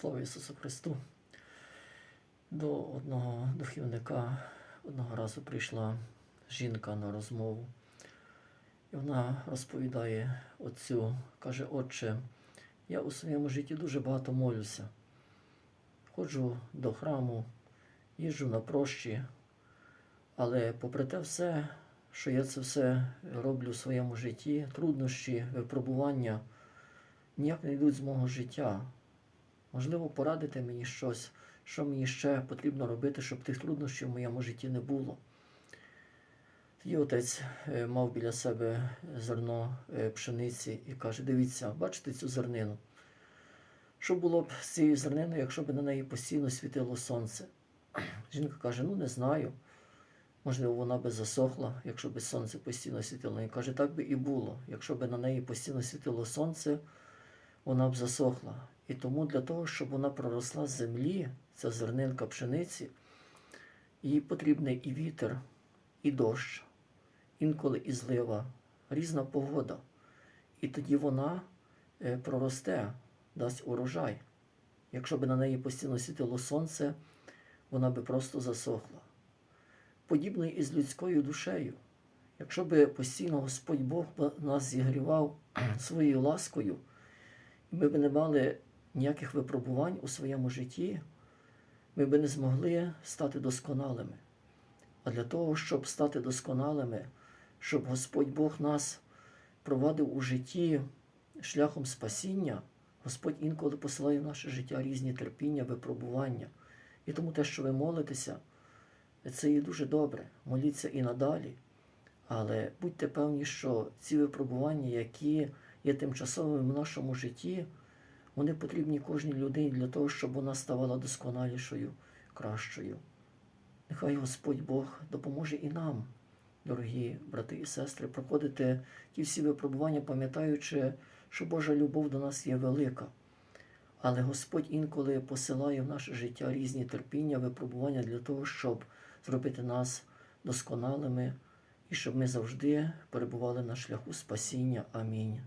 Слава Ісусу Христу. До одного духівника одного разу прийшла жінка на розмову. І вона розповідає отцю, каже, Отче, я у своєму житті дуже багато молюся. Ходжу до храму, їжджу на прощі, але попри те все, що я це все роблю в своєму житті, труднощі, випробування ніяк не йдуть з мого життя. Можливо, порадити мені щось, що мені ще потрібно робити, щоб тих труднощів в моєму житті не було. Тоді отець е, мав біля себе зерно е, пшениці і каже: дивіться, бачите цю зернину? Що було б з цією зерниною, якщо б на неї постійно світило сонце? Жінка каже: ну не знаю. Можливо, вона би засохла, якщо б сонце постійно світило. Він каже, так би і було. Якщо б на неї постійно світило сонце, вона б засохла. І тому для того, щоб вона проросла з землі, ця зернинка пшениці, їй потрібний і вітер, і дощ, інколи і злива, різна погода. І тоді вона е, проросте, дасть урожай. Якщо б на неї постійно світило сонце, вона би просто засохла. Подібно і з людською душею. Якщо би постійно Господь Бог нас зігрівав своєю ласкою, ми б не мали ніяких випробувань у своєму житті, ми б не змогли стати досконалими. А для того, щоб стати досконалими, щоб Господь Бог нас провадив у житті шляхом спасіння, Господь інколи посилає в наше життя різні терпіння, випробування. І тому те, що ви молитеся, це є дуже добре. Моліться і надалі. Але будьте певні, що ці випробування, які є тимчасовими в нашому житті, вони потрібні кожній людині для того, щоб вона ставала досконалішою, кращою. Нехай Господь Бог допоможе і нам, дорогі брати і сестри, проходити ті всі випробування, пам'ятаючи, що Божа любов до нас є велика. Але Господь інколи посилає в наше життя різні терпіння, випробування для того, щоб зробити нас досконалими і щоб ми завжди перебували на шляху спасіння. Амінь.